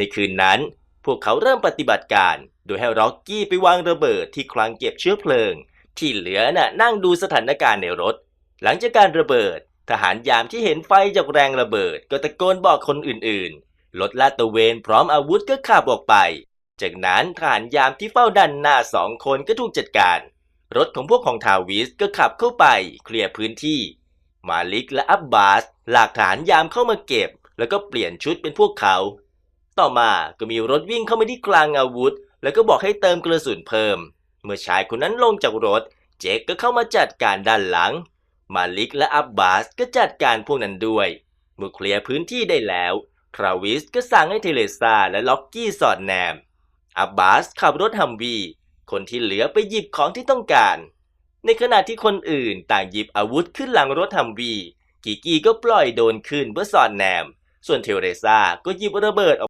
ในคืนนั้น พวกเขาเริ่มปฏิบัติการ โดยให้ร็อกกี้ไปวางระเบิดที่คลังเก็บเชื้อเพลิง ที่เหลือน่ะนั่งดูสถานการณ์ในรถ หลังจากการระเบิด ทหารยามที่เห็นไฟจากแรงระเบิด ก็ตะโกนบอกคนอื่นๆรถลาดตระเวนพร้อมอาวุธก็ขับออกไป จากนั้นทหารยามที่เฝ้าด้านหน้าสองคนก็ถูกจัดการ รถของพวกของทาวิสก็ขับเข้าไปเคลียร์พื้นที่ มาลิกและอับบาสหลากฐานยามเข้ามาเก็บ แล้วก็เปลี่ยนชุดเป็นพวกเขา ต่อมาก็มีรถวิ่งเข้ามาที่กลางอาวุธ แล้วก็บอกให้เติมกระสุนเพิ่ม เมื่อชายคนนั้นลงจากรถ เจคก็เข้ามาจัดการด้านหลัง มาลิกและอับบาสก็จัดการพวกนั้นด้วย เมื่อเคลียร์พื้นที่ได้แล้วทราวิสก็สั่งให้เทเลซาและล็อกกี้สอดแนม อับบาสขับรถฮัมวีคนที่เหลือไปหยิบของที่ต้องการ ในขณะที่คนอื่นต่างหยิบอาวุธขึ้นหลังรถฮัมวีกิกี้ก็ปล่อยโดนขึ้นเพื่อสอดแนม ส่วนเทเรซาก็หยิบระเบิดออก